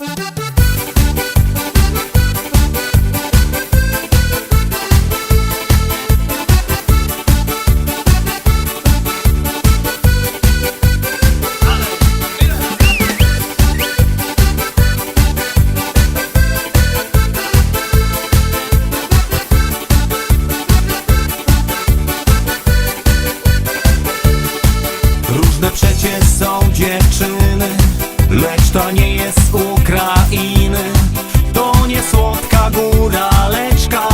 Różne przecież są dziewczyny Lecz to nie jest z Ukrainy To nie słodka góraleczka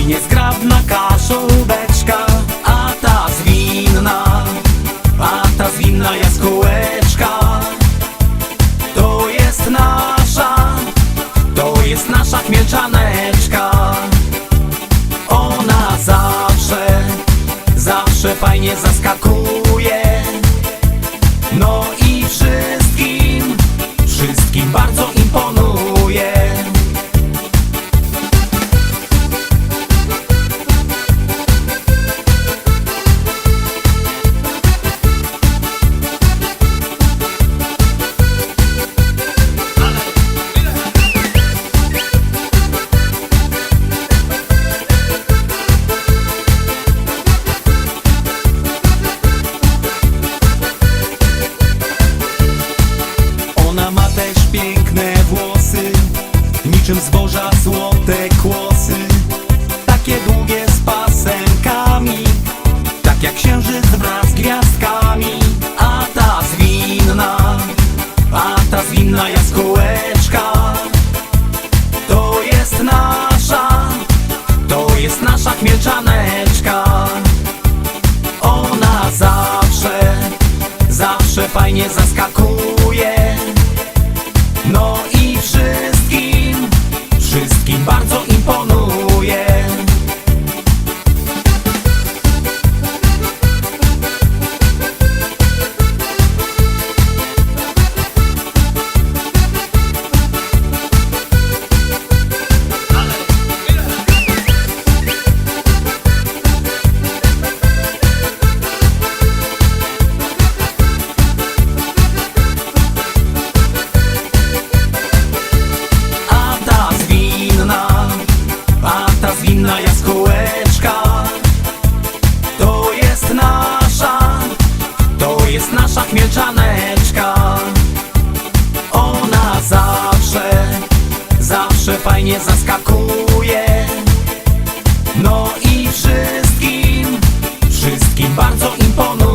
I niezgrabna kaszubeczka A ta zwinna A ta zwinna jaskółeczka. To jest nasza To jest nasza chmielczaneczka Ona zawsze Zawsze fajnie zaskakuje. No i wszystkim Wszystkim bardzo Niczym zboża złote kłosy. Takie długie z pasemkami Tak jak księżyc wraz z gwiazdkami. A ta zwinna A ta zwinna jaskółeczka To jest nasza To jest nasza chmielczaneczka. Ona zawsze Zawsze fajnie zaskakuje. No i a ta zwinna jaskółeczka. To jest nasza, to jest nasza chmielczaneczka. Ona zawsze, zawsze fajnie zaskakuje. No i wszystkim, wszystkim bardzo imponuje